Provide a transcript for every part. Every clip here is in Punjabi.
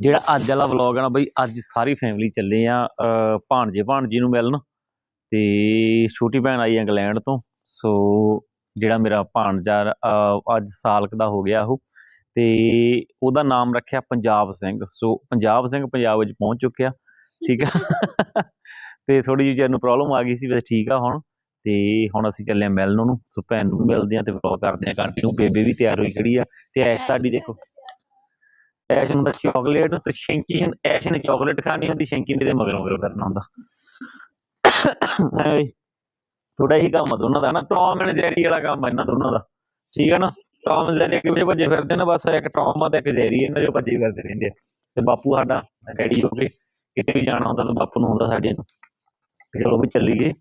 ਜਿਹੜਾ ਅੱਜ ਵਾਲਾ ਵਲੌਗ ਆ ਨਾ ਬਈ, ਅੱਜ ਸਾਰੀ ਫੈਮਿਲੀ ਚੱਲੇ ਆ, ਅਹ, ਭਾਣਜੇ ਭਾਣਜੀ ਨੂੰ ਮਿਲਣ ਤੇ ਛੋਟੀ ਭੈਣ ਆਈ ਇੰਗਲੈਂਡ ਤੋਂ। ਸੋ ਜਿਹੜਾ ਮੇਰਾ ਭਾਣਜਾ ਅੱਜ ਸਾਲ ਕੁ ਦਾ ਹੋ ਗਿਆ ਉਹ ਤੇ ਉਹਦਾ ਨਾਮ ਰੱਖਿਆ ਪੰਜਾਬ ਸਿੰਘ। ਸੋ ਪੰਜਾਬ ਸਿੰਘ ਪੰਜਾਬ ਵਿੱਚ ਪਹੁੰਚ ਚੁੱਕਿਆ, ਠੀਕ ਆ? ਤੇ ਥੋੜੀ ਜਿਹੀ ਚਿਰ ਨੂੰ ਪ੍ਰੋਬਲਮ ਆ ਗਈ ਸੀ ਵੈਸੇ ਠੀਕ ਆ ਹੁਣ। ਤੇ ਹੁਣ ਅਸੀਂ ਚੱਲੇ ਆ ਮਿਲਣ ਉਹਨੂੰ। ਸੋ ਭੈਣ ਨੂੰ ਵੀ ਮਿਲਦੇ ਆ ਤੇ ਵਲੌਗ ਕਰਦੇ ਆ ਕੰਟੀਨਿਊ ਬੇਬੇ ਵੀ ਤਿਆਰ ਹੋਈ ਖੜੀ ਆ। ਤੇ ਐਸ਼ ਸਾਡੀ ਦੇਖੋ। ਐਸ਼ ਨੂੰ ਤਾਂ ਚਾਕਲੇਟ ਤੇ ਸ਼ੈਂਕੀ ਐਸ਼ ਨੇ ਚਾਕਲੇਟ ਖਾਣੀ ਹੁੰਦੀ, ਸ਼ੈਂਕੀ ਨੇ ਦੇ ਮਗਰ ਮਗਰ ਕਰਨਾ ਹੁੰਦਾ। ਥੋੜਾ ਹੀ ਕੰਮ ਦੋਨਾਂ ਦਾ ਨਾ ਟੌਮ ਐਂਡ ਜੈਰੀ ਵਾਲਾ ਕੰਮ ਆ ਇਹਨਾਂ ਦੋਨਾਂ ਦਾ। ਠੀਕ ਹੈ ਨਾ? ਟੌਮ ਜੈਰੀ ਇੱਕ ਭੱਜੇ ਫਿਰਦੇ ਨੇ, ਬਸ ਇੱਕ ਟੌਮ ਆ ਤੇ ਇੱਕ ਜੈਰੀ ਇਹਨਾਂ ਜੋ ਭੱਜੇ ਫਿਰਦੇ ਰਹਿੰਦੇ ਆ। ਤੇ ਬਾਪੂ ਸਾਡਾ ਡੈਡੀ ਹੋ ਕੇ ਕਿਤੇ ਵੀ ਜਾਣਾ ਹੁੰਦਾ ਤਾਂ ਬਾਪੂ ਨੂੰ ਹੁੰਦਾ ਸਾਡੇ ਨੂੰ। ਤੇ ਚਲੋ ਵੀ ਚੱਲੀ ਗਏ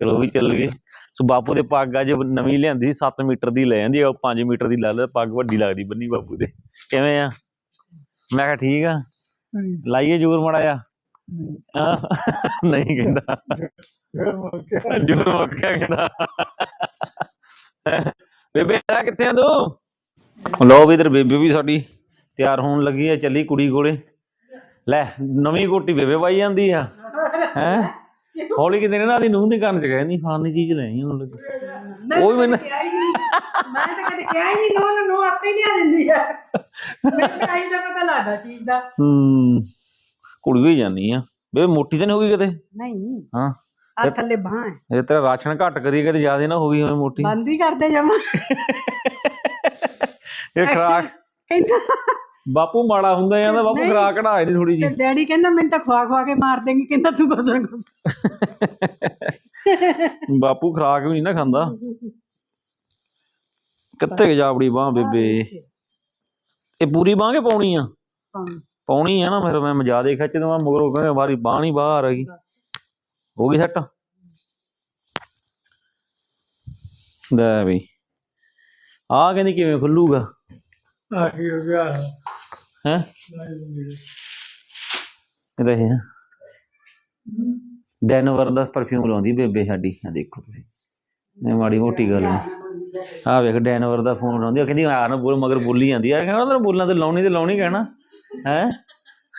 ਚਲੋ ਵੀ ਚੱਲ ਗਏ ਸੋ ਬਾਪੂ ਦੇ ਪੱਗ ਅੱਜ ਨਵੀਂ ਲਿਆਂਦੀ ਸੀ 7 ਮੀਟਰ ਦੀ ਲੈ ਜਾਂਦੀ ਆ 5 ਮੀਟਰ ਦੀ ਲੈ ਲੈ, ਪੱਗ ਵੱਡੀ ਲੱਗਦੀ ਬੰਨੀ ਬਾਪੂ ਦੇ। ਕਿਵੇਂ ਆ? ਮੈਂ ਕਿਹਾ ਠੀਕ ਆ। ਲਾਈਏ ਜੂਰ ਮੜਾ ਆ ਨਹੀਂ। ਕਹਿੰਦਾ। ਜੂਰ ਮੱਕਿਆ ਕਹਿੰਦਾ। ਬੇਬੇ ਆ ਕਿੱਥੇ ਆ ਤੂੰ? ਲੋ ਵੀ ਇਧਰ ਬੇਬੇ ਵੀ ਸਾਡੀ ਤਿਆਰ ਹੋਣ ਲੱਗੀ ਆ ਚੱਲੀ ਕੁੜੀ ਕੋਲੇ। ਲੈ ਨਵੀਂ ਕੋਟੀ ਬੇਬੇ ਪਾਈ ਜਾਂਦੀ ਆ। ਹੈ? ਹੌਲੀ ਕਿਤੇ ਨਾ ਦੀ ਨੂੰਹ ਦੇ ਕੰਨ ਚ ਗਏ ਨਹੀਂ ਫਾਨੀ ਚੀਜ਼ ਲੈ ਆਈ ਹੁਣ ਲੱਗੀ। ਉਹ ਵੀ ਮੈਨੂੰ- ਕਿਹਾ ਹੀ ਨਹੀਂ ਮੈਂ ਤਾਂ ਕਦੇ ਕਿਹਾ ਹੀ ਨਹੀਂ ਨੂੰ ਨੂੰ ਆਪੇ ਹੀ ਲਿਆ ਦਿੰਦੀ ਆ। ਮੈਨੂੰ ਆਈ ਦਾ ਪਤਾ ਲੱਗਦਾ ਚੀਜ਼ ਦਾ। ਹੂੰ ਕੁੜੀ ਹੋਈ ਜਾਨੀ ਆ। ਬੇਬੇ ਮੋਟੀ ਤਾਂ ਨਹੀਂ ਹੋ ਗਈ ਕਿਤੇ? ਨਹੀਂ ਹਾਂ। ਆ ਥੱਲੇ ਬਾਹ ਹੈ। ਇਹ ਤੇਰਾ ਰਾਸ਼ਨ ਘੱਟ ਕਰੀ ਕਦੇ ਜ਼ਿਆਦਾ ਨਾ ਹੋ ਗਈ ਹੋਵੇ ਮੋਟੀ। ਬੰਦ ਹੀ ਕਰਦੇ ਜਮਾ। ਇਹ ਖਰਾਕ ਬਾਪੂ ਮਾੜਾ ਹੁੰਦਾ ਜਾਂਦਾ ਬਾਪੂ। ਖਰਾਕ ਕਢਾ ਇਹਦੀ ਥੋੜੀ ਤੇ ਜੀ ਡੈਡੀ ਕਹਿੰਦਾ ਮੈਨੂੰ ਤਾਂ ਖਵਾ ਖਵਾ ਕੇ ਮਾਰ ਦੇਂਗੀ ਕਹਿੰਦਾ ਤੂੰ ਕੁਛ ਨਾ ਕੁਛ ਬਾਪੂ ਖਰਾਕ ਵੀ ਨਹੀਂ ਨਾ ਖਾਂਦਾ। ਕਿੱਥੇ ਜਾਪੜੀ ਬਾਹ ਬੇਬੇ? ਇਹ ਪੂਰੀ ਬਾਹ ਕੇ ਪਾਉਣੀ ਆ? ਪਾਉਣੀ ਆ ਨਾ ਫਿਰ ਮੈਂ ਮਜਾਦੇ ਖਿੱਚ ਦਵਾਂ ਮਗਰੋਂ ਕਹਿੰਦੇ ਵਾਰੀ ਬਾਹ ਨਹੀਂ ਬਾਹਰ ਆ ਗਈ ਹੋ ਗਈ ਸੈੱਟ? ਲੈ ਵੀ ਆ ਕਹਿੰਦੀ ਕਿਵੇਂ ਖੁੱਲੂਗਾ? ਆ ਕੀ ਹੋ ਗਿਆ। ਹੈ? ਇਹਦਾ ਇਹ ਡੈਨਵਰ ਦਾ ਪਰਫਿਊਮ ਲਾਉਂਦੀ ਬੇਬੇ ਸਾਡੀ। ਆ ਦੇਖੋ ਤੁਸੀਂ। ਇਹ ਮਾੜੀ ਮੋਟੀ ਗੱਲ ਨਹੀਂ ਆ ਵੇਖ, ਡੈਨਵਰ ਦਾ ਫੋਨ ਲਾਉਂਦੀ ਆ। ਕਹਿੰਦੀ ਆ ਨਾ ਬੋਲ, ਮਗਰ ਬੋਲੀ ਜਾਂਦੀ ਆ। ਕਹਿੰਦਾ ਤੈਨੂੰ ਬੋਲਣਾ ਤੇ ਲਾਉਣੀ ਤੇ ਲਾਉਣੀ ਕਹਿਣਾ। ਹੈ?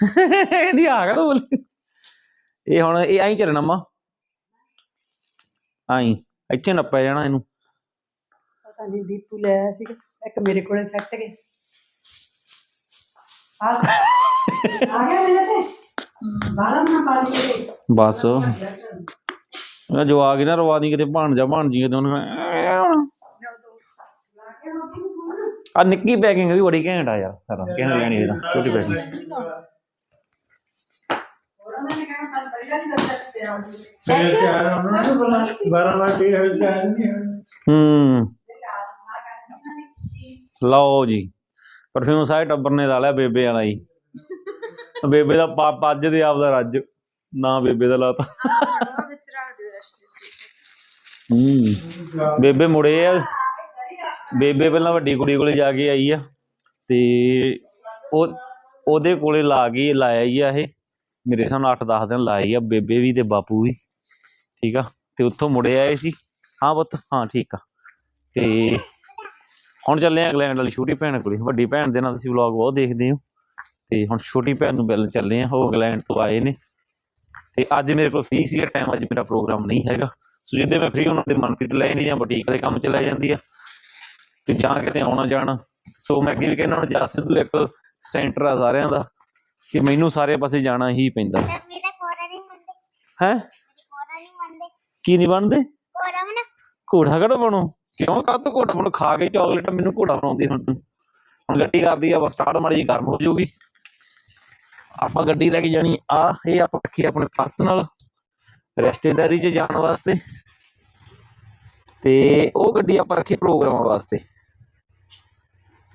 ਕਹਿੰਦੀ ਆ ਗਿਆ ਤਾਂ ਬੋਲੀ। ਇਹ ਹੁਣ, ਇਹ ਆਈ ਚੱਲਣਾ ਮਾ। ਆਈ ਇੱਥੇ ਨੱਪਿਆ ਜਾਣਾ ਇਹਨੂੰ। ਪਤਾ ਨਹੀਂ ਦੀਪੂ ਲੈ ਆਇਆ ਸੀ ਇੱਕ ਮੇਰੇ ਕੋਲੇ ਸੱਟ ਗਏ ਬਸ ਇਹ ਜੋ ਆ ਗਈ ਨਾ ਰਵਾ ਦੀ ਕਿਤੇ ਭਾਣ ਜਾ ਭਾਣ ਜੀ ਕਿਤੇ ਉਹਨੂੰ ਆ ਨਿੱਕੀ ਪੈਕਿੰਗ ਵੀ ਬੜੀ ਘੈਂਟ ਆ ਯਾਰ ਸਾਰਾ ਕਿਹਨੇ ਲੈਣੀ ਇਹਦਾ ਛੋਟੀ ਪੈਕਿੰਗ ਉਹਨਾਂ ਨੇ ਕਹਿਣਾ ਸਾਨੂੰ ਪਹਿਲਾਂ ਨਹੀਂ ਦੱਸਿਆ ਤੇ ਆ ਫਿਰ ਚਾਰ ਉਹਨਾਂ ਨੂੰ ਬੁਲਾ 12 ਵਜੇ ਹੋ ਚਾਰ ਨਹੀਂ ਹੋਏ। ਹੂੰ ਲਓ ਜੀ ਪਰਫਿਊਮ ਸਾਰੇ ਟੱਬਰ ਨੇ ਲਾ ਲਿਆ ਬੇਬੇ ਵਾਲਾ ਹੀ। ਬੇਬੇ ਦਾ ਪਾ ਪੱਜ ਦੇ ਆਪ ਦਾ ਰੱਜ। ਨਾ ਬੇਬੇ ਦਾ ਲਾਤਾ। ਹੂੰ। ਬੇਬੇ ਮੁੜੇ ਆ। ਬੇਬੇ ਪਹਿਲਾਂ ਵੱਡੀ ਕੁੜੀ ਕੋਲੇ ਜਾ ਕੇ ਆਈ ਆ। ਤੇ ਉਹ ਉਹਦੇ ਕੋਲੇ ਲਾ ਗਈ ਲਾਇਆ ਹੀ ਆ ਇਹ। ਮੇਰੇ ਸਾਹਮਣੇ 8-10 ਦਿਨ ਲਾਈ ਆ ਬੇਬੇ ਵੀ ਤੇ ਬਾਪੂ ਵੀ। ਠੀਕ ਆ? ਤੇ ਉੱਥੋਂ ਮੁੜੇ ਆਏ ਸੀ। ਹਾਂ ਪੁੱਤ ਹਾਂ ਠੀਕ ਆ। ਤੇ ਹੁਣ ਚੱਲੇ ਆ ਇੰਗਲੈਂਡ ਵਾਲੀ ਛੋਟੀ ਭੈਣ ਕੋਲੇ। ਵੱਡੀ ਭੈਣ ਦੇ ਨਾਲ ਤੁਸੀਂ ਵਲੌਗ ਬਹੁਤ ਦੇਖਦੇ ਹੋ ਤੇ ਹੁਣ ਛੋਟੀ ਭੈਣ ਨੂੰ ਮਿਲਣ ਚੱਲੇ ਆ ਉਹ ਇੰਗਲੈਂਡ ਤੋਂ ਆਏ ਨੇ। ਤੇ ਅੱਜ ਮੇਰੇ ਕੋਲ ਫ੍ਰੀ ਸੀ ਟਾਈਮ ਅੱਜ ਮੇਰਾ ਪ੍ਰੋਗਰਾਮ ਨਹੀਂ ਹੈਗਾ। ਸੋ ਜਿੱਦੇ ਮੈਂ ਫ੍ਰੀ ਉਹਨਾਂ ਤੇ ਮਨਪ੍ਰੀਤ ਲੈ ਜਾਂਦੀ ਜਾਂ ਬੁਟੀਕ ਦੇ ਕੰਮ ਚ ਲੈ ਜਾਂਦੀ ਆ। ਤੇ ਜਾਂ ਕਿਤੇ ਆਉਣਾ ਜਾਣਾ। ਸੋ ਮੈਂ ਅੱਗੇ ਵੀ ਕਹਿੰਦਾ ਹੁਣ ਜਸ ਸਿੱਧੂ ਇੱਕ ਸੈਂਟਰ ਆ ਸਾਰਿਆਂ ਦਾ ਕਿ ਮੈਨੂੰ ਸਾਰੇ ਪਾਸੇ ਜਾਣਾ ਹੀ ਪੈਂਦਾ। ਮੇਰਾ ਕੋਰਾ ਨਹੀਂ ਮੰਨਦੇ ਹੈ? ਕੋਰਾ ਨਹੀਂ ਮੰਨਦੇ ਕੀ ਨਹੀਂ ਬਣਦੇ? ਘੋੜਾ ਕੜਾ ਬਣੋ? ਕਿਉਂ ਕਾਹ ਤੋਂ ਘੋੜਾ? ਬਣੋ ਖਾ ਕੇ ਚਾਕਲੇਟ ਮੈਨੂੰ ਘੋੜਾ ਬਣਾਉਂਦੀ ਹੁਣ। ਹੁਣ ਗੱਡੀ ਕਰਦੀ ਆ ਬਸ ਸਟਾਰਟ ਮਾੜੀ ਗਰਮ ਹੋ ਜਾਊਗੀ। ਆਪਾਂ ਗੱਡੀ ਲੈ ਕੇ ਜਾਣੀ ਆ, ਇਹ ਆਪਾਂ ਰੱਖੀ ਆਪਣੇ ਪਰਸਨਲ ਰਿਸ਼ਤੇਦਾਰੀ 'ਚ ਜਾਣ ਵਾਸਤੇ। ਤੇ ਉਹ ਗੱਡੀ ਆਪਾਂ ਰੱਖੀ ਪ੍ਰੋਗਰਾਮਾਂ ਵਾਸਤੇ।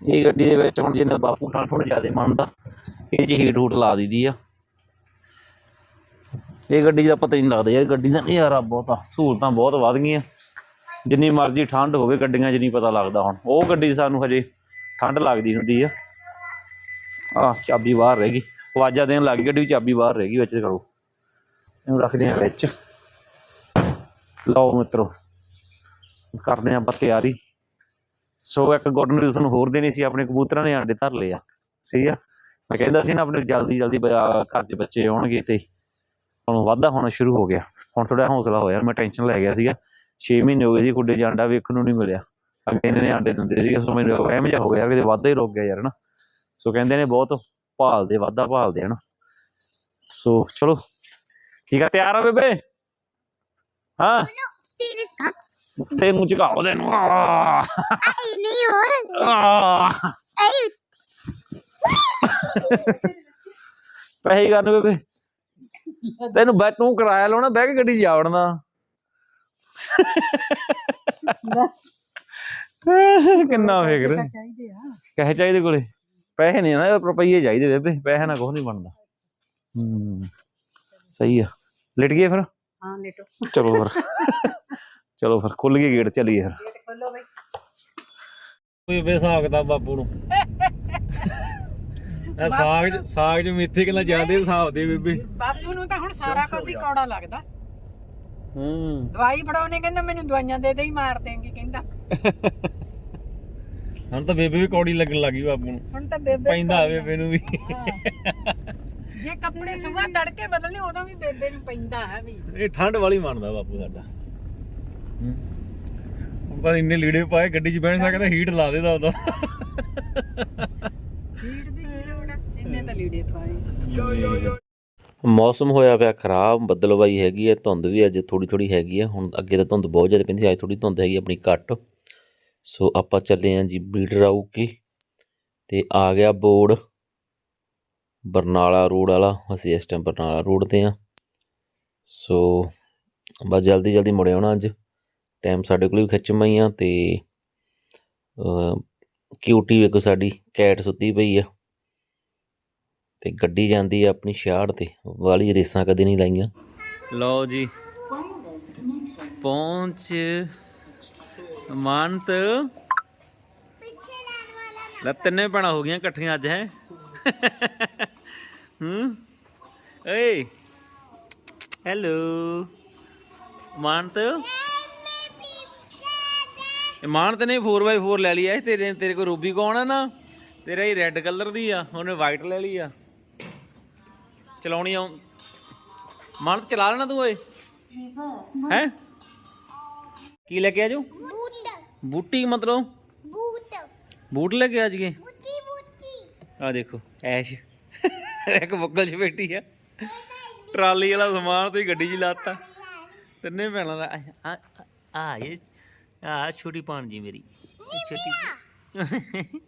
ਇਹ ਗੱਡੀ ਦੇ ਵਿੱਚ ਹੁਣ ਜਿੰਨਾ ਬਾਪੂ ਨਾਲ ਥੋੜਾ ਜ਼ਿਆਦਾ ਮੰਨਦਾ ਇਹ 'ਚ ਹੀਟ ਹੂਟ ਲਾ ਦਈਦੀ ਆ। ਇਹ ਗੱਡੀ ਦਾ ਪਤਾ ਨਹੀਂ ਲੱਗਦਾ ਯਾਰ, ਗੱਡੀ ਦਾ ਨਜ਼ਾਰਾ ਬਹੁਤ ਆ ਸਹੂਲਤਾਂ ਬਹੁਤ ਵੱਧ ਗਈਆਂ। ਜਿੰਨੀ ਮਰਜ਼ੀ ਠੰਡ ਹੋਵੇ ਗੱਡੀਆਂ 'ਚ ਨਹੀਂ ਪਤਾ ਲੱਗਦਾ ਹੁਣ। ਉਹ ਗੱਡੀ ਸਾਨੂੰ ਹਜੇ ਠੰਡ ਲੱਗਦੀ ਹੁੰਦੀ ਆ। ਆ, ਚਾਬੀ ਬਾਹਰ ਰਹਿ ਗਈ। ਆਵਾਜ਼ਾਂ ਦੇਣ ਲੱਗ ਗਈ, ਗੱਡੀ ਚਾਬੀ ਬਾਹਰ ਰਹਿ ਗਈ, ਵਿੱਚ ਕਰੋ। ਇਹਨੂੰ ਰੱਖਦੇ ਆ ਵਿੱਚ। ਲਓ ਮਿੱਤਰੋ, ਕਰਦੇ ਆਪਾਂ ਤਿਆਰੀ। ਸੋ ਇੱਕ ਗੁੱਡ ਨਿਊਜ਼ ਤੁਹਾਨੂੰ ਹੋਰ ਦੇਣੀ ਸੀ, ਆਪਣੇ ਕਬੂਤਰਾਂ ਨੇ ਆਂਡੇ ਧਰ ਲਏ ਆ। ਸਹੀ ਆ? ਮੈਂ ਕਹਿੰਦਾ ਸੀ ਨਾ, ਆਪਣੇ ਜਲਦੀ ਜਲਦੀ ਘਰ 'ਚ ਬੱਚੇ ਆਉਣਗੇ ਤੇ ਹੁਣ ਵਾਧਾ ਹੋਣਾ ਸ਼ੁਰੂ ਹੋ ਗਿਆ। ਹੁਣ ਥੋੜਾ ਹੌਸਲਾ ਹੋਇਆ, ਮੈਂ ਟੈਨਸ਼ਨ ਲੈ ਗਿਆ ਸੀਗਾ। 6 ਮਹੀਨੇ ਹੋ ਗਏ ਸੀ ਗੁੱਡੇ 'ਚ ਆਂਡਾ ਵੇਖਣ ਨੂੰ ਨਹੀਂ ਮਿਲਿਆ। ਅੱਗੇ ਇਹਨਾਂ ਨੇ ਆਂਡੇ ਦਿੰਦੇ ਸੀ ਸੋ ਮੈਨੂੰ ਐਵੇਂ ਜਿਹਾ ਹੋ ਗਿਆ ਕਿਤੇ ਵਾਧਾ ਹੀ ਰੁਕ ਗਿਆ ਯਾਰ ਨਾ ਸੋ ਕਹਿੰਦੇ ਨੇ ਬਹੁਤ ਭਾਲਦੇ, ਵਾਧਾ ਭਾਲਦੇ, ਹਨਾ। ਸੋ ਚਲੋ, ਠੀਕ ਆ, ਤਿਆਰ ਆ ਬੇਬੇ? ਹਾਂ? ਤੈਨੂੰ ਝਕਾਓ ਤੈਨੂੰ ਆ ਨਹੀਂ ਹੋਰ ਆਈ ਪੈਸੇ ਕਰਨ ਬੇਬੇ? ਤੈਨੂੰ ਬੈ ਤੂੰ ਕਿਰਾਇਆ ਲਾਉਣਾ, ਬਹਿ ਕੇ ਗੱਡੀ 'ਚ ਜਾ ਵੜਨਾ। ਕਿੰਨਾ ਫਿਕਰ। ਚਾਹੀਦੇ ਆ। ਕਹੇ ਚਾਹੀਦੇ ਕੋਲੇ। ਪੈਸੇ ਨਹੀਂ ਨਾ ਰੁਪਈਏ ਚਾਹੀਦੇ ਬੇਬੇ ਪੈਸੇ ਨਾਲ ਕੁਝ ਨਹੀਂ ਬਣਦਾ। ਹੂੰ ਸਹੀ ਆ। ਲਿਟ ਗਏ ਫਿਰ? ਹਾਂ ਲੇਟੋ। ਚਲੋ ਫਿਰ। ਚਲੋ ਫਿਰ ਖੁੱਲ ਗਏ ਗੇਟ ਚੱਲੀਏ ਫਿਰ। ਗੇਟ ਖੋਲੋ ਬਈ। ਕੋਈ ਹਿਸਾਬ ਕਿਤਾਬ ਬਾਪੂ ਨੂੰ। ਇਹ ਸਾਗ ਸਾਗ ਚ ਮੇਥੇ ਕਿੰਨਾ ਜ਼ਿਆਦੇ ਹਿਸਾਬ ਦੇ ਬੇਬੇ। ਬਾਪੂ ਨੂੰ ਤਾਂ ਹੁਣ ਸਾਰਾ ਕੁਝ ਹੀ ਕੌੜਾ ਲੱਗਦਾ। ਹੂੰ। ਦਵਾਈ ਫੜਾਉਣੇ ਕਹਿੰਦਾ ਮੈਨੂੰ ਦਵਾਈਆਂ ਦੇ ਦੇ ਹੀ ਮਾਰ ਦੇਂਗੀ ਕਹਿੰਦਾ। ਹੁਣ ਤਾਂ ਬੇਬੇ ਵੀ ਕੌੜੀ ਲੱਗਣ ਲੱਗੀ ਬਾਪੂ ਨੂੰ। ਹੁਣ ਤਾਂ ਬੇਬੇ ਪੈਂਦਾ ਬੇਬੇ ਨੂੰ ਵੀ। ਜੇ ਕੱਪੜੇ ਸੁਬਾਹ ਤੜਕੇ ਬਦਲਨੇ ਉਦੋਂ ਵੀ ਬੇਬੇ ਨੂੰ ਪੈਂਦਾ ਹੈ ਵੀ। ਇਹ ਠੰਡ ਵਾਲੀ ਮੰਨਦਾ ਬਾਪੂ ਸਾਡਾ। ਪਰ ਇੰਨੇ ਲੀੜੇ ਪਾਏ ਗੱਡੀ 'ਚ ਬਹਿਣ ਸਕਦਾ ਹੀਟ ਲਾ ਦੇਦਾ ਉਦੋਂ। ਹੀਟ ਦੀ ਕੀ ਲੋੜ ਹੈ ਇੰਨੇ ਤਾਂ ਲੀੜੇ ਪਾਏ। ਮੌਸਮ ਹੋਇਆ ਪਿਆ ਖਰਾਬ ਬੱਦਲਵਾਈ ਹੈਗੀ ਹੈ, ਧੁੰਦ ਵੀ ਅੱਜ ਥੋੜੀ ਥੋੜੀ ਹੈਗੀ ਹੈ। ਹੁਣ ਅੱਗੇ ਤਾਂ ਧੁੰਦ ਬਹੁਤ ਜ਼ਿਆਦਾ ਪੈਂਦੀ ਸੀ, ਅੱਜ ਥੋੜੀ ਧੁੰਦ ਹੈਗੀ ਆਪਣੀ ਘੱਟ। ਸੋ ਆਪਾਂ ਚੱਲੇ ਆਂ ਜੀ ਬੀਡਰ ਆਊਗੀ ਤੇ ਆ ਗਿਆ ਬੋਰਡ। ਬਰਨਾਲਾ ਰੋਡ ਵਾਲਾ, ਅਸੀਂ ਇਸ ਟਾਈਮ ਬਰਨਾਲਾ ਰੋਡ ਤੇ ਆ ਸੋ ਬਸ ਜਲਦੀ ਜਲਦੀ ਮੁੜੇ ਆਉਣਾ ਅੱਜ। ਟਾਈਮ ਸਾਡੇ ਕੋਲ ਵੀ ਖਿੱਚਵਾਂ ਹੀ ਆ ਤੇ ਕਿਊਟੀ ਵੇਖੋ ਸਾਡੀ, ਕੈਟ ਸੁੱਤੀ ਪਈ ਆ। ਤੇ ਗੱਡੀ ਜਾਂਦੀ ਆ ਆਪਣੀ ਛਾੜ ਤੇ, ਵਾਲੀ ਰੇਸਾਂ ਕਦੇ ਨਹੀਂ ਲਾਈਆਂ। ਲਓ ਜੀ, ਪਹੁੰਚ ਮਾਨਤ। ਲੈ ਤਿੰਨੇ ਭੈਣਾਂ ਹੋ ਗਈਆਂ ਇਕੱਠੀਆਂ ਅੱਜ, ਹੈ? ਹੂੰ? ਏ ਹੈਲੋ, ਮਾਨਤ। ਇਹ ਮਾਨਤ ਨੇ 4x4 ਲੈ ਲਈ ਐ ਤੇਰੇ ਤੇਰੇ ਕੋਲ ਰੂਬੀ ਕੌਣ ਆ ਨਾ? ਤੇਰਾ ਹੀ ਰੈੱਡ ਕਲਰ ਦੀ ਆ, ਉਹਨੇ ਵਾਈਟ ਲੈ ਲਈ ਆ। ਚਲਾਉਣੀ ਆ। ਮਾਨਤ ਚਲਾ ਲੈਣਾ ਤੂੰ ਓਏ? ਹੈ? ਕੀ ਲੈ ਕੇ ਆਜੋ? ਬੂਟ ਬੂਟੀ ਮਤਲਬ? ਬੂਟ ਬੂਟ ਲੈ ਕੇ ਆ ਜੀਏ ਬੁੱਤੀ ਬੁੱਤੀ ਆ ਦੇਖੋ ਐਸ਼। ਇੱਕ ਬੁੱਕਲ 'ਚ ਬੈਠੀ ਆ। ਟਰਾਲੀ ਵਾਲਾ ਸਮਾਨ ਤੁਸੀਂ ਗੱਡੀ 'ਚ ਲਾਤਾ। ਤਿੰਨੇ ਭੈਣਾਂ ਦਾ ਆ ਆ- ਇਹ ਆ ਛੋਟੀ ਭਾਣਜੀ ਮੇਰੀ। ਇਹ ਛੋਟੀ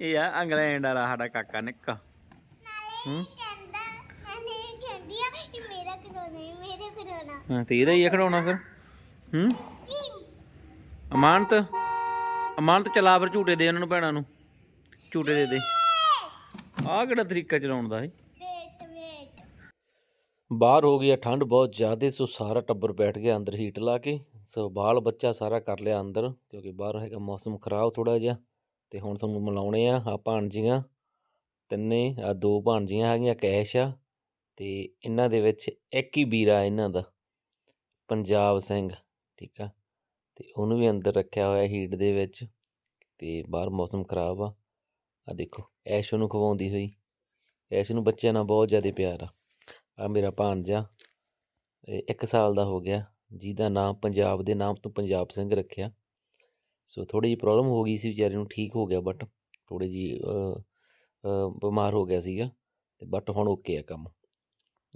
ਇਹ ਆ ਇੰਗਲੈਂਡ ਵਾਲਾ ਸਾਡਾ ਕਾਕਾ ਨਿੱਕਾ। ਹੂੰ ਕਹਿੰਦਾ ਅਨੇ ਕਹਿੰਦੀ ਆ ਕਿ ਮੇਰਾ ਖਿਡੌਣਾ ਹੈ ਮੇਰਾ ਖਿਡੌਣਾ ਹਾਂ ਤੇ ਇਹਦਾ ਹੀ ਆ ਖੜਾਉਣਾ ਫਿਰ। ਹੂੰ? ਅਮਾਨਤ ਅਮਾਨਤ ਚਲਾ ਫਿਰ ਝੂਟੇ ਦੇ ਉਹਨਾਂ ਨੂੰ ਭੈਣਾਂ ਨੂੰ। ਝੂਟੇ ਦੇ ਦੇ। ਆਹ ਕਿਹੜਾ ਤਰੀਕਾ ਚਲਾਉਣ ਦਾ ਹੈ ਵੇਟ ਵੇਟ। ਬਾਹਰ ਹੋ ਗਈ ਆ ਠੰਡ ਬਹੁਤ ਜ਼ਿਆਦਾ ਸੋ ਸਾਰਾ ਟੱਬਰ ਬੈਠ ਗਿਆ ਅੰਦਰ ਹੀਟ ਲਾ ਕੇ। ਸੋ ਬਾਲ ਬੱਚਾ ਸਾਰਾ ਕਰ ਲਿਆ ਅੰਦਰ ਕਿਉਂਕਿ ਬਾਹਰ ਹੈਗਾ ਮੌਸਮ ਖਰਾਬ ਥੋੜਾ ਜਿਹਾ। ਤੇ ਹੁਣ ਤੁਹਾਨੂੰ ਮਿਲਾਉਣੇ ਆ ਆ ਭਾਣਜੀਆਂ। ਤਿੰਨੇ ਆ ਦੋ ਭਾਣਜੀਆਂ ਹੈਗੀਆਂ ਕੈਸ਼ ਆ। ਅਤੇ ਇਹਨਾਂ ਦੇ ਵਿੱਚ ਇੱਕ ਹੀ ਵੀਰਾ ਇਹਨਾਂ ਦਾ, ਪੰਜਾਬ ਸਿੰਘ, ਠੀਕ ਆ? ਅਤੇ ਉਹਨੂੰ ਵੀ ਅੰਦਰ ਰੱਖਿਆ ਹੋਇਆ ਹੀਟ ਦੇ ਵਿੱਚ ਅਤੇ ਬਾਹਰ ਮੌਸਮ ਖਰਾਬ ਆ। ਆ ਦੇਖੋ, ਐਸ਼ ਨੂੰ ਖਵਾਉਂਦੀ ਹੋਈ। ਐਸ਼ ਨੂੰ ਬੱਚਿਆਂ ਨਾਲ ਬਹੁਤ ਜ਼ਿਆਦਾ ਪਿਆਰ ਆ। ਆ ਮੇਰਾ ਭਾਣਜਾ, ਇਹ ਇੱਕ ਸਾਲ ਦਾ ਹੋ ਗਿਆ, ਜਿਹਦਾ ਨਾਮ ਪੰਜਾਬ ਦੇ ਨਾਮ ਤੋਂ ਪੰਜਾਬ ਸਿੰਘ ਰੱਖਿਆ। ਸੋ ਥੋੜੀ ਜਿਹੀ ਪ੍ਰੋਬਲਮ ਹੋ ਗਈ ਸੀ ਵਿਚਾਰੇ ਨੂੰ, ਠੀਕ ਹੋ ਗਿਆ ਬਟ ਥੋੜੀ ਜੀ ਬਿਮਾਰ ਹੋ ਗਿਆ ਸੀਗਾ, ਤੇ ਬਟ ਹੁਣ ਓਕੇ ਆ ਕੰਮ।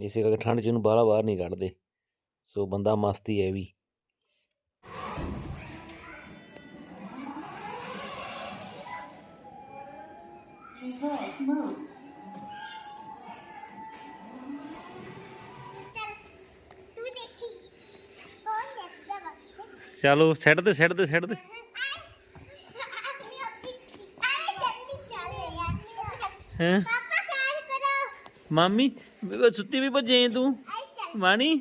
ਇਸੇ ਕਰਕੇ ਠੰਡ ਚ ਇਹਨੂੰ ਬਾਹਲਾ ਬਾਹਰ ਨਹੀਂ ਕੱਢਦੇ। ਸੋ ਬੰਦਾ ਮਸਤੀ ਹੈ ਵੀ। ਤੂੰ ਚਲੋ ਸਿੱਟ ਦੇ ਸਿੱਟ ਦੇ ਸਿੱਟ ਯਾਰ ਹੈ? ਮਾਮੀ ਬੇਬੇ ਸੁੱਤੀ ਵੀ ਭੱਜੇ ਤੂੰ? ਮਾਣੀ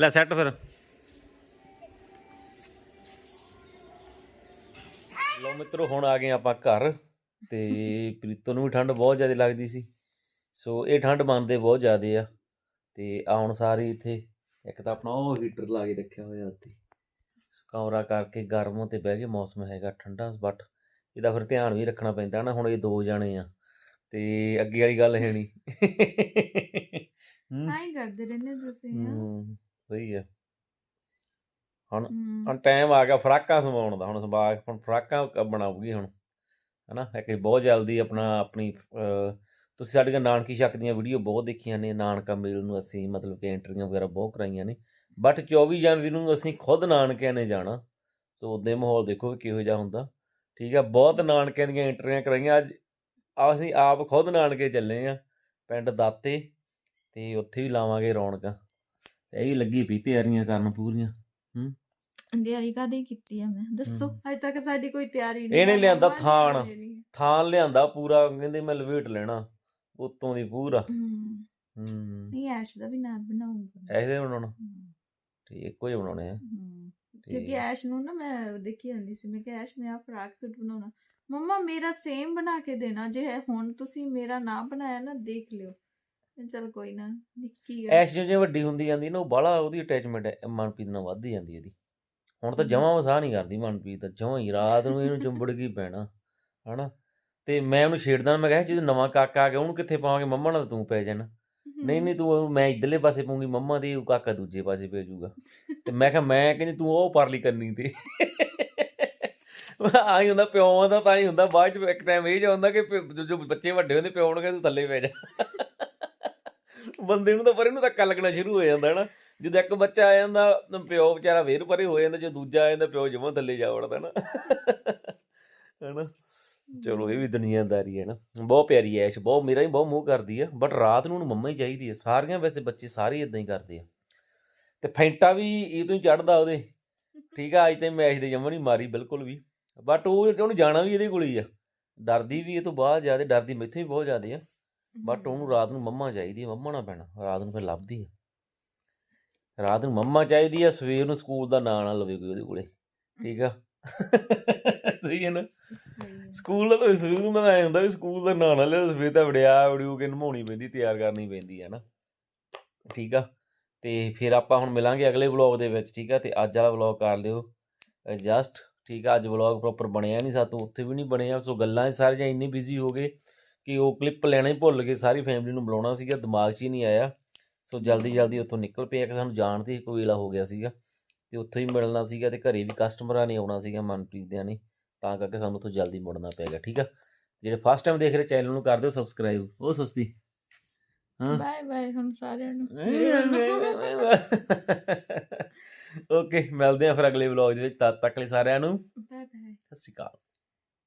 ਲੈ ਸੈੱਟ ਫਿਰ। ਲੋ ਮਿੱਤਰੋ, ਹੁਣ ਆ ਗਏ ਆਪਾਂ ਘਰ ਤੇ ਪ੍ਰੀਤੋ ਨੂੰ ਵੀ ਠੰਡ ਬਹੁਤ ਜ਼ਿਆਦਾ ਲੱਗਦੀ ਸੀ। ਸੋ ਇਹ ਠੰਡ ਮੰਨਦੇ ਬਹੁਤ ਜ਼ਿਆਦਾ ਆ। ਤੇ ਆ ਹੁਣ ਸਾਰੇ ਇੱਥੇ ਇੱਕ ਤਾਂ ਆਪਣਾ ਉਹ ਹੀਟਰ ਲਾ ਕੇ ਰੱਖਿਆ ਹੋਇਆ ਉੱਤੇ ਕਮਰਾ ਕਰਕੇ ਗਰਮ ਤੇ ਬਹਿ ਗਏ, ਮੌਸਮ ਹੈਗਾ ਠੰਡਾ ਬਟ ਇਹਦਾ ਫਿਰ ਧਿਆਨ ਵੀ ਰੱਖਣਾ ਪੈਂਦਾ ਨਾ ਹੁਣ ਇਹ ਦੋ ਜਾਣੇ ਆ ਤੇ ਅੱਗੇ ਵਾਲੀ ਗੱਲ ਹੈ ਨਹੀਂ ਹੂੰ, ਆਈ ਕਰਦੇ ਰਹਿੰਦੇ ਤੁਸੀਂ ਹਾਂ। ਹੂੰ, ਸਹੀ ਆ। ਹੁਣ ਹੁਣ ਟਾਈਮ ਆ ਗਿਆ ਫਰਾਕਾਂ ਸਵਾਉਣ ਦਾ ਹੁਣ ਸਵਾ ਹੁਣ ਫਰਾਕਾਂ ਕ- ਬਣਾਉਗੀ ਹੁਣ ਹਨਾ? ਇੱਕ ਬਹੁਤ ਜਲਦੀ ਆਪਣਾ ਆਪਣੀ ਤੁਸੀਂ ਸਾਡੀਆਂ ਨਾਨਕੀ ਸ਼ੱਕ ਦੀਆਂ ਵੀਡੀਓ ਬਹੁਤ ਦੇਖੀਆਂ ਨੇ ਨਾਨਕਾ ਮੇਲ ਨੂੰ ਅਸੀਂ ਮਤਲਬ ਕਿ ਐਂਟਰੀਆਂ ਵਗੈਰਾ ਬਹੁਤ ਕਰਾਈਆਂ ਨੇ ਬਟ 24 ਜਨਵਰੀ ਨੂੰ ਅਸੀਂ ਖੁਦ ਨਾਨਕਿਆਂ ਨੇ ਜਾਣਾ ਸੋ ਉਹਦੇ ਮਾਹੌਲ ਦੇਖੋ ਵੀ ਕਿਹੋ ਜਿਹਾ ਹੁੰਦਾ। ਠੀਕ ਆ ਬਹੁਤ ਨਾਨਕਿਆਂ ਦੀਆਂ ਐਂਟਰੀਆਂ ਕਰਾਈਆਂ। ਅੱਜ ਅਸੀਂ ਆਪ ਖੁਦ ਨਾਨਕੇ ਚੱਲੇ ਆ ਪਿੰਡ ਦਾਤੇ ਤੇ ਉੱਥੇ ਵੀ ਲਾਵਾਂਗੇ ਰੌਣਕਾਂ। ਇਹ ਵੀ ਲੱਗੀ ਪਈ ਤਿਆਰੀਆਂ ਕਰਨ ਪੂਰੀਆਂ ਤਿਆਰੀ ਕਾਦੀ ਕੀਤੀ ਆ ਮੈਂ? ਦੱਸੋ। ਅਜੇ ਤੱਕ ਸਾਡੀ ਕੋਈ ਤਿਆਰੀ ਨਹੀਂ ਇਹਨੇ ਲਿਆਂਦਾ ਮੰਮਾ ਨੇ ਥਾਣ। ਮੇਰੀ। ਥਾਂ ਲਿਆਂਦਾ ਪੂਰਾ ਕਹਿੰਦੇ ਮੈਂ ਲਵੇਟ ਲੈਣਾ ਉਤੋਂ ਦੀ ਪੂਰਾ। ਹੂੰ। ਨਹੀਂ ਐਸ਼ ਦਾ ਵੀ ਨਾਲ ਬਣਾਉਂਗਾ। ਐਸੇ ਬਣਾਉਣਾ? ਠੀਕ ਇੱਕੋ ਹੀ ਬਣਾਉਣੇ ਆ। ਕਿਉਂਕਿ ਐਸ਼ ਨੂੰ ਨਾ ਮੈਂ ਦੇਖੀ ਜਾਂਦੀ ਸੀ ਮੈਂ ਕਿਹਾ ਐਸ਼ ਮੈਂ ਆ ਫਰਾਕ ਸੂਟ ਬਣਾਉਣਾ। ਮੰਮਾ ਮੇਰਾ ਸੇਮ ਬਣਾ ਕੇ ਦੇਣਾ ਜੇ ਹੈ ਹੁਣ ਤੁਸੀਂ ਮੇਰਾ ਨਾ ਬਣਾਇਆ ਨਾ ਦੇਖ ਲਿਓ। ਚੱਲ ਕੋਈ ਨਾ ਨਿੱਕੀ ਐਸ਼ ਜਿਉਂ ਵੱਡੀ ਹੁੰਦੀ ਜਾਂਦੀ ਨਾ ਉਹ ਬਾਹਲਾ ਉਹਦੀ ਅਟੈਚਮੈਂਟ ਮਨਪ੍ਰੀਤ ਨਾਲ ਵੱਧਦੀ ਜਾਂਦੀ ਇਹਦੀ। ਹੁਣ ਤਾਂ ਜਮਾਂ ਵਸਾ ਨਹੀਂ ਕਰਦੀ ਮਨਪ੍ਰੀਤ ਤਾਂ ਜਮਾਂ ਹੀ ਰਾਤ ਨੂੰ ਇਹਨੂੰ ਚੁੰਬੜ ਕੇ ਹੀ ਪੈਣਾ ਹਨਾ। ਤੇ ਮੈਂ ਉਹਨੂੰ ਛੇੜਦਾ ਮੈਂ ਕਿਹਾ ਜਦੋਂ ਨਵਾਂ ਕਾਕਾ ਆ ਗਿਆ ਉਹਨੂੰ ਕਿੱਥੇ ਪਾਵਾਂਗੇ? ਮੰਮਾ ਨਾਲ ਤੂੰ ਪੈ ਜਾਣਾ। ਨਹੀਂ ਨਹੀਂ, ਤੂੰ ਮੈਂ ਇਧਰਲੇ ਪਾਸੇ ਪਊਂਗੀ, ਮੰਮਾ ਦੀ ਉਹ ਕਾਕਾ ਦੂਜੇ ਪਾਸੇ ਭੇਜੂਗਾ। ਤੇ ਮੈਂ ਕਿਹਾ, ਮੈਂ ਕਹਿੰਦੀ, ਤੂੰ ਉਹ ਪਰਲੀ ਕਰਨੀ ਤੇ। ਆਈ ਹੁੰਦਾ, ਪਿਓ ਦਾ ਤਾਂ ਹੀ ਹੁੰਦਾ, ਬਾਅਦ ਚ ਇੱਕ ਟਾਈਮ ਇਹ ਜਿਹਾ ਹੁੰਦਾ ਕਿ ਜੋ- ਬੱਚੇ ਵੱਡੇ ਹੁੰਦੇ, ਪਿਓ ਨੂੰ ਕਹਿੰਦੇ, ਤੂੰ ਥੱਲੇ ਪੈ ਜਾ। ਬੰਦੇ ਨੂੰ ਤਾਂ ਪਰੇ ਨੂੰ ਧੱਕਾ ਲੱਗਣਾ ਸ਼ੁਰੂ ਹੋ ਜਾਂਦਾ ਹੈ ਨਾ ਜਦੋਂ ਇੱਕ ਬੱਚਾ ਆ ਜਾਂਦਾ ਪਿਓ ਵਿਚਾਰਾ ਫੇਰ ਪਰੇ ਹੋ ਜਾਂਦਾ ਜਦੋਂ ਦੂਜਾ ਆ ਜਾਂਦਾ, ਪਿਓ ਜਮਾਂ ਥੱਲੇ ਜਾ ਵੜਦਾ ਨਾ ਹੈਨਾ। ਚਲੋ ਇਹ ਵੀ ਦੁਨੀਆਦਾਰੀ ਹੈ ਨਾ। ਬਹੁਤ ਪਿਆਰੀ ਐਸ਼ ਬਹੁਤ ਮੇਰਾ ਹੀ ਬਹੁਤ ਮੂੰਹ ਕਰਦੀ ਆ ਬਟ ਰਾਤ ਨੂੰ ਉਹਨੂੰ ਮੰਮਾ ਹੀ ਚਾਹੀਦੀ ਹੈ ਸਾਰੀਆਂ ਵੈਸੇ ਬੱਚੇ ਸਾਰੇ ਇਦਾਂ ਹੀ ਕਰਦੇ ਆ। ਤੇ ਫੈਂਟਾ ਵੀ ਇਹ ਤੋਂ ਹੀ ਚੜਦਾ ਉਹਦੇ। ਠੀਕ ਆ ਅੱਜ ਤੇ ਮੈਚ ਦੇ ਜੰਮਣ ਹੀ ਮਾਰੀ ਬਿਲਕੁਲ ਵੀ। ਬਟ ਉਹ ਉਹਨੂੰ ਜਾਣਾ ਵੀ ਇਹਦੇ ਕੋਲ ਹੀ ਆ। ਡਰਦੀ ਵੀ ਇਹ ਤੋਂ ਬਾਅਦ ਜ਼ਿਆਦਾ ਡਰਦੀ ਮੈਥੋਂ ਵੀ ਬਹੁਤ ਜ਼ਿਆਦਾ ਆ। ਬਟ ਉਹਨੂੰ ਰਾਤ ਨੂੰ ਮੰਮਾ ਚਾਹੀਦੀ ਹੈ ਮੰਮਾ ਨਾ ਪੈਣਾ ਰਾਤ ਨੂੰ ਫਿਰ ਲੱਭਦੀ ਹੈ ਰਾਤ ਨੂੰ ਮੰਮਾ ਚਾਹੀਦੀ ਹੈ ਸਵੇਰ ਨੂੰ ਸਕੂਲ ਦਾ ਨਾਂ ਨਾ ਲਵੇ ਕੋਈ ਉਹਦੇ ਕੋਲੇ। ਠੀਕ ਆ। ਸਹੀ ਹੈ ਨਾ। ਸਕੂਲ ਦਾ ਤਾਂ ਨੂੰ ਤਾਂ ਐਂ ਹੁੰਦਾ ਵੀ ਸਕੂਲ ਦਾ ਨਾਂ ਨਾ ਲੈ ਸਵੇਰ ਤਾਂ ਵੜਿਆ ਵੜਿਓ ਕੇ ਨਮਾਉਣੀ ਪੈਂਦੀ ਤਿਆਰ ਕਰਨੀ ਪੈਂਦੀ ਹੈ ਨਾ। ਠੀਕ ਆ। ਤੇ ਫਿਰ ਆਪਾਂ ਹੁਣ ਮਿਲਾਂਗੇ ਅਗਲੇ ਵਲੌਗ ਦੇ ਵਿੱਚ ਠੀਕ ਆ। ਤੇ ਅੱਜ ਵਾਲਾ ਵਲੌਗ ਕਰ ਲਿਓ। ਜਸਟ ਠੀਕ ਆ। ਅੱਜ ਵਲੌਗ ਪ੍ਰੋਪਰ ਬਣਿਆ ਨਹੀਂ ਸਾਤੋਂ ਉੱਥੇ ਵੀ ਨਹੀਂ ਬਣਿਆ। ਸੋ ਗੱਲਾਂ 'ਚ ਸਾਰੇ ਜਾਂ ਇੰਨੇ ਬਿਜ਼ੀ ਹੋ ਗਏ ਕਿ ਉਹ ਕਲਿੱਪ ਲੈਣਾ ਹੀ ਭੁੱਲ ਗਏ। ਸਾਰੀ ਫੈਮਿਲੀ ਨੂੰ ਬੁਲਾਉਣਾ ਸੀਗਾ ਦਿਮਾਗ 'ਚ ਹੀ ਨਹੀਂ ਆਇਆ। ਸੋ ਜਲਦੀ ਜਲਦੀ ਉੱਥੋਂ ਨਿਕਲ ਪਿਆ ਕਿ ਸਾਨੂੰ ਜਾਣ ਤੇ ਕੋਈ ਵੇਲਾ ਹੋ ਗਿਆ ਸੀਗਾ। ਤੇ ਉੱਥੋਂ ਹੀ ਮਿਲਣਾ ਸੀਗਾ ਤੇ ਘਰੇ ਵੀ ਕਸਟਮਰਾਂ ਨੇ ਆਉਣਾ ਸੀਗਾ ਮਨਪ੍ਰੀਤ ਦਿਆਂ ਨੇ। ਤਾਂ ਕਰਕੇ ਸਾਨੂੰ ਉੱਥੋਂ ਜਲਦੀ ਮੁੜਨਾ ਪੈ ਗਿਆ ਠੀਕ ਆ? ਜਿਹੜੇ ਫਸਟ ਟਾਈਮ ਦੇਖ ਰਹੇ ਚੈਨਲ ਨੂੰ ਕਰ ਦਿਓ ਸਬਸਕ੍ਰਾਈਬ ਉਹ ਸਸਤੀ। ਹਾਂ। ਬਾਏ ਬਾਏ ਹੁਣ ਸਾਰਿਆਂ ਨੂੰ। ਓਕੇ ਮਿਲਦੇ ਆ ਫਿਰ ਅਗਲੇ ਵਲੌਗ ਦੇ ਵਿੱਚ ਤਦ ਤੱਕ ਲਈ ਸਾਰਿਆਂ ਨੂੰ ਬਾਏ ਬਾਏ ਸਤਿ ਸ਼੍ਰੀ ਅਕਾਲ।